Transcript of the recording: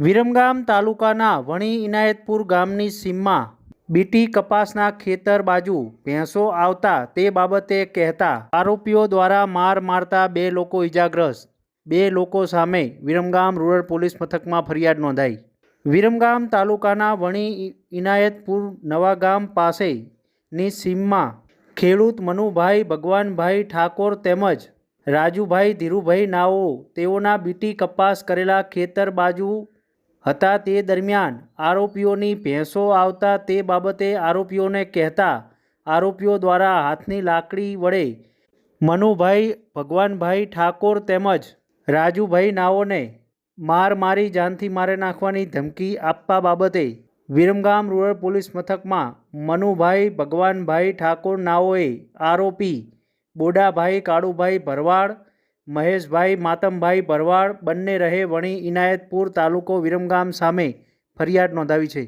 વિરમગામ તાલુકાના વણી ઇનાયતપુર ગામની સીમમાં બીટી કપાસના ખેતર બાજુ ભેંસો આવતા તે બાબતે કહેતા આરોપીઓ દ્વારા માર મારતા બે લોકો ઇજાગ્રસ્ત બે લોકો સામે વિરમગામ રૂરલ પોલીસ મથકમાં ફરિયાદ નોંધાઈ. વિરમગામ તાલુકાના વણી ઇનાયતપુર નવાગામ પાસેની સીમમાં ખેડૂત મનુભાઈ ભગવાનભાઈ ઠાકોર તેમજ રાજુભાઈ ધીરુભાઈ નાઓ તેઓના બીટી કપાસ કરેલા ખેતર બાજુ હતા તે દરમિયાન આરોપીઓની ભેંસો આવતા તે બાબતે આરોપીઓને કહેતા આરોપીઓ દ્વારા હાથની લાકડી વડે મનુભાઈ, ભગવાનભાઈ ઠાકોર તેમજ રાજુભાઈ નાઓને માર મારી જાનથી મારી નાખવાની ધમકી આપવા બાબતે વિરમગામ રૂરલ પોલીસ મથકમાં મનુભાઈ, ભગવાનભાઈ ઠાકોર નાઓએ આરોપી બોડાભાઈ કાળુભાઈ ભરવાડ મહેશભાઈ માતમભાઈ ભરવાડ બંને રહે વણી ઇનાયતપુર તાલુકો વિરમગામ સામે ફરિયાદ નોંધાવી છે.